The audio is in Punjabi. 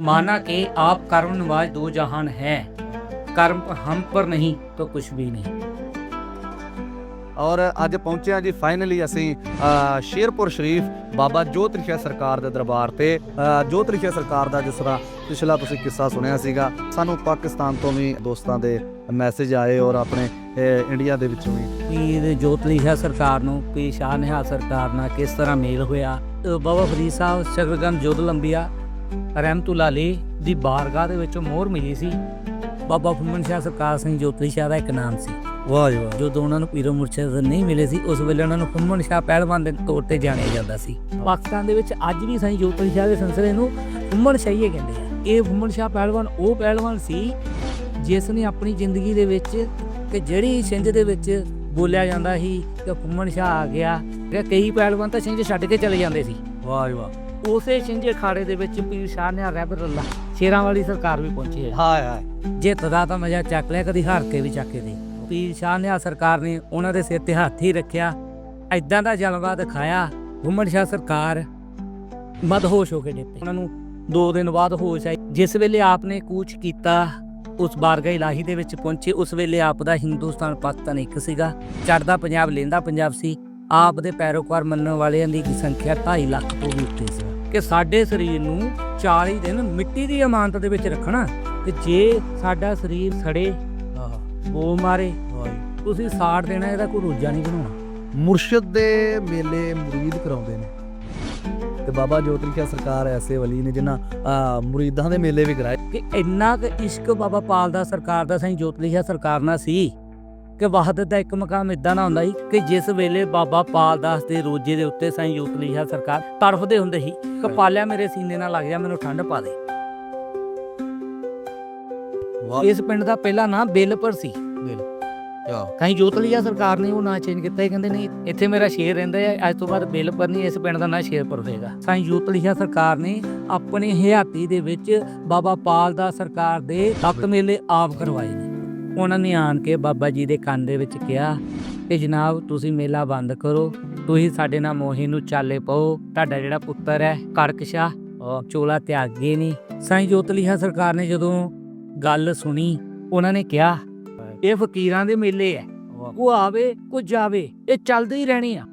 माना कि आप कर्म नवाज दो जहान है कर्म हम पर नहीं तो कुछ भी नहीं ਔਰ ਅੱਜ ਪਹੁੰਚੇ ਹਾਂ ਜੀ ਫਾਈਨਲੀ ਅਸੀਂ ਅ, ਸ਼ੇਰਪੁਰ ਸ਼ਰੀਫ ਬਾਬਾ ਜੋਤ ਰਿਸ਼ਾ ਸਰਕਾਰ ਦੇ ਦਰਬਾਰ ਤੇ ਅ, ਜੋਤ ਰਿਸ਼ਾ ਸਰਕਾਰ ਦਾ ਜਿਸ ਤਰ੍ਹਾਂ ਪਿਛਲਾ ਤੁਸੀਂ ਕਿੱਸਾ ਸੁਣਿਆ ਸੀਗਾ ਸਾਨੂੰ ਪਾਕਿਸਤਾਨ ਤੋਂ ਵੀ ਦੋਸਤਾਂ ਦੇ ਮੈਸੇਜ ਆਏ ਔਰ ਆਪਣੇ ਅ, ਇੰਡੀਆ ਦੇ ਵਿੱਚੋਂ ਵੀ ਪੀਰ ਜੋਤਲੀ ਹੈ ਸਰਕਾਰ ਨੂੰ ਪੀਰ ਸ਼ਾਹ ਨਿਹਾਲ ਸਰਕਾਰ ਨਾਲ ਕਿਸ ਤਰ੍ਹਾਂ ਮੇਲ ਹੋਇਆ ਅ, ਬਾਬਾ ਫਰੀਦ ਸਾਹਿਬ ਸ਼ਕਰਗੰਜ ਜੋਧ ਲੰਬੀਆ ਰਹਿਮਤੁल्ला ਅਲੀ ਦੀ ਬਾਰਗਾਹ ਦੇ ਵਿੱਚੋਂ ਮੋਹਰ ਮਿਲੀ ਸੀ। ਬਾਬਾ ਫੁੰਮਣ ਸ਼ਾਹ ਸਰਕਾਰ ਸਿੰਘ ਜੋਤਲੀ ਸ਼ਾਹ ਦਾ ਇੱਕ ਨਾਮ ਸੀ। ਵਾਹ ਜੀ ਵਾਹ। ਜਦੋਂ ਉਹਨਾਂ ਨੂੰ ਪੀਰੋ ਮੁਰਸ਼ਿਦ ਨਹੀਂ ਮਿਲੇ ਸੀ ਉਸ ਵੇਲੇ ਉਹਨਾਂ ਨੂੰ ਫੁੰਮਣ ਸ਼ਾਹ ਪਹਿਲਵਾਨ ਦੇ ਤੌਰ ਤੇ ਜਾਣਿਆ ਜਾਂਦਾ ਸੀ। ਪਾਕਿਸਤਾਨ ਦੇ ਵਿੱਚ ਅੱਜ ਵੀ ਸਾਈਂ ਜੋਤਲੀ ਸ਼ਾਹ ਦੇ ਸਿਲਸਿਲੇ ਨੂੰ ਫੁੰਮਣ ਸ਼ਾਹੀਏ ਕਹਿੰਦੇ ਆ। ਇਹ ਫੁੰਮਣ ਸ਼ਾਹ ਪਹਿਲਵਾਨ ਉਹ ਪਹਿਲਵਾਨ ਸੀ ਜਿਸ ਨੇ ਆਪਣੀ ਜ਼ਿੰਦਗੀ ਦੇ ਵਿੱਚ ਕਿ ਜਿਹੜੀ ਛਿੰਝ ਦੇ ਵਿੱਚ ਬੋਲਿਆ ਜਾਂਦਾ ਸੀ ਕਿ ਫੁੰਮਣ ਸ਼ਾਹ ਆ ਗਿਆ। ਕਿ ਕਈ ਪਹਿਲਵਾਨ ਤਾਂ ਛਿੰਝ ਛੱਡ ਕੇ ਚਲੇ ਜਾਂਦੇ ਸੀ। ਵਾਹ ਜੀ ਵਾਹ। ਉਸੇ ਛਿੰਝ ਅਖਾੜੇ ਦੇ ਵਿੱਚ ਪੀਰ ਸ਼ਾਹ ਨੇ ਰਹਿਬਰullah ਸ਼ੇਰਾਂ ਵਾਲੀ ਸਰਕਾਰ ਵੀ ਪਹੁੰਚੀ ਹੈ ਹਾਏ ਹਾਏ। ਜਿੱਤ ਦਾ ਤਾਂ ਮਜ਼ਾ ਚੱਕ ਲਿਆ ਕਦੀ ਹਾਰ ਕੇ ਵੀ ਚੱਕ ਦੇ। ਪੀਰ ਸ਼ਾਹ ਨਿਹਾਲ ਸਰਕਾਰ ਨੇ ਉਹਨਾਂ ਦੇ ਸਿਰ ਤੇ ਹੱਥ ਹੀ ਰੱਖਿਆ ਐਦਾਂ ਦਾ ਜਲਵਾ ਦਿਖਾਇਆ ਗੁੰਮਣ ਸ਼ਾਹ ਸਰਕਾਰ ਮਦਹੋਸ਼ ਹੋ ਕੇ ਡਿੱਪੇ ਉਹਨਾਂ ਨੂੰ 2 ਦਿਨ ਬਾਅਦ ਹੋਸ਼ ਆਈ। ਜਿਸ ਵੇਲੇ ਆਪ ਨੇ ਕੂਚ ਕੀਤਾ ਉਸ ਬਾਰਗਾ ਇਲਾਹੀ ਦੇ ਵਿੱਚ ਪਹੁੰਚੇ ਉਸ ਵੇਲੇ ਆਪ ਦਾ ਹਿੰਦੁਸਤਾਨ ਪਾਕਿਸਤਾਨ ਇੱਕ ਸੀਗਾ। ਚੜਦਾ ਪੰਜਾਬ ਲੈਂਦਾ ਪੰਜਾਬ ਸੀ। ਆਪ ਦੇ ਪੈਰੋਕਾਰ ਮੰਨਣ ਵਾਲਿਆਂ ਦੀ ਸੰਖਿਆ 2.5 ਲੱਖ ਤੋਂ ਵੀ ਉੱਤੇ ਸੀ। ਕਿ ਸਾਡੇ ਸਰੀਰ ਨੂੰ 40 ਦਿਨ ਮਿੱਟੀ ਦੀ ਅਮਾਨਤ ਦੇ ਵਿੱਚ ਰੱਖਣਾ ਤੇ ਜੇ ਸਾਡਾ ਸਰੀਰ ਸੜੇ ਆਹ। ਉਹ ਮਾਰੇ ਤੁਸੀਂ ਸਾੜ ਦੇਣਾ ਇਹਦਾ ਕੋਈ ਰੋਜਾ ਨਹੀਂ ਬਣਾਉਣਾ। ਮੁਰਸ਼ਿਦ ਦੇ ਮੇਲੇ ਮੁਰੀਦ ਕਰਾਉਂਦੇ ਨੇ। ਤੇ ਬਾਬਾ ਜੋਤ ਰਿਸ਼ਾ ਸਰਕਾਰ ਐਸੇ ਵਲੀ ਨੇ ਜਿਨ੍ਹਾਂ ਮੁਰੀਦਾਂ ਦੇ ਮੇਲੇ ਵੀ ਕਰਾਏ। ਕਿ ਇੰਨਾ ਕੁ ਇਸ਼ਕ ਬਾਬਾ ਪਾਲ ਦਾ ਸਰਕਾਰ ਦਾ ਸਾਈਂ ਜੋਤ ਲਿਖਿਆ ਸਰਕਾਰ ਨਾਲ ਸੀ। ਕਿ ਵਹਦਤ ਦਾ ਇੱਕ ਮਕਾਮ ਇਦਾਂ ਦਾ ਹੁੰਦਾ ਸੀ ਕਿ ਜਿਸ ਵੇਲੇ ਬਾਬਾ ਪਾਲ ਦਾਸ ਦੇ ਰੋਜੇ ਦੇ ਉੱਤੇ ਸਾਈਂ ਜੋਤ ਲਿਖਿਆ ਸਰਕਾਰ ਤੜਫਦੇ ਹੁੰਦੇ ਸੀ ਕਿ ਪਾਲਿਆ ਮੇਰੇ ਸੀਨੇ ਨਾਲ ਲੱਗ ਜਾ ਮੈਨੂੰ ਠੰਡ ਪਾ ਦੇ। ਇਸ ਪਿੰਡ ਦਾ ਪਹਿਲਾ ਨਾਂ ਬੇਲਪੁਰ ਸੀ। ਕਹੀਂ ਜੋਤ ਲਿਖਿਆ ਸਰਕਾਰ ਨੇ ਉਹ ਨਾਂ ਚੇਂਜ ਕੀਤਾ ਇਹ ਕਹਿੰਦੇ ਨਹੀਂ ਇੱਥੇ ਮੇਰਾ ਸ਼ੇਰ ਰਹਿੰਦਾ ਹੈ ਅੱਜ ਤੋਂ ਬਾਅਦ ਬੇਲਪੁਰ ਨਹੀਂ ਇਸ ਪਿੰਡ ਦਾ ਨਾਂ ਸ਼ੇਰਪੁਰ ਹੋਏਗਾ। ਸਾਈਂ ਜੋਤ ਲਿਖਿਆ ਸਰਕਾਰ ਨੇ ਆਪਣੀ ਹਯਾਤੀ ਦੇ ਵਿੱਚ ਬਾਬਾ ਪਾਲ ਦਾ ਸਰਕਾਰ ਦੇ ਤਖਤ ਮੇਲੇ ਆਪ ਕਰਵਾਏ ਨੇ। ਉਹਨਾਂ ਨੇ ਆਣ ਕੇ ਬਾਬਾ ਜੀ ਦੇ ਕੰਨ ਦੇ ਵਿੱਚ ਕਿਹਾ ਕਿ ਜਨਾਬ, ਤੁਸੀਂ ਮੇਲਾ ਬੰਦ ਕਰੋ, ਤੁਸੀਂ ਸਾਡੇ ਨਾਲ ਮੋਹੀ ਨੂੰ ਚਾਲੇ ਪਾਓ, ਤੁਹਾਡਾ ਜਿਹੜਾ ਪੁੱਤਰ ਹੈ, ਕੜਕਸ਼ਾ, ਉਹ ਚੋਲਾ ਤਿਆਗੇ ਨਹੀਂ। ਸਾਈਂ ਜੋਤ ਲਿਖਿਆ ਸਰਕਾਰ ਨੇ ਜਦੋਂ ਗੱਲ ਸੁਣੀ, ਉਹਨਾਂ ਨੇ ਕਿਹਾ, ਇਹ ਫਕੀਰਾਂ ਦੇ ਮੇਲੇ ਐ ਉਹ ਆਵੇ ਕੋ ਜਾਵੇ ਇਹ ਚੱਲਦੇ ਹੀ ਰਹਿਣੇ ਆ।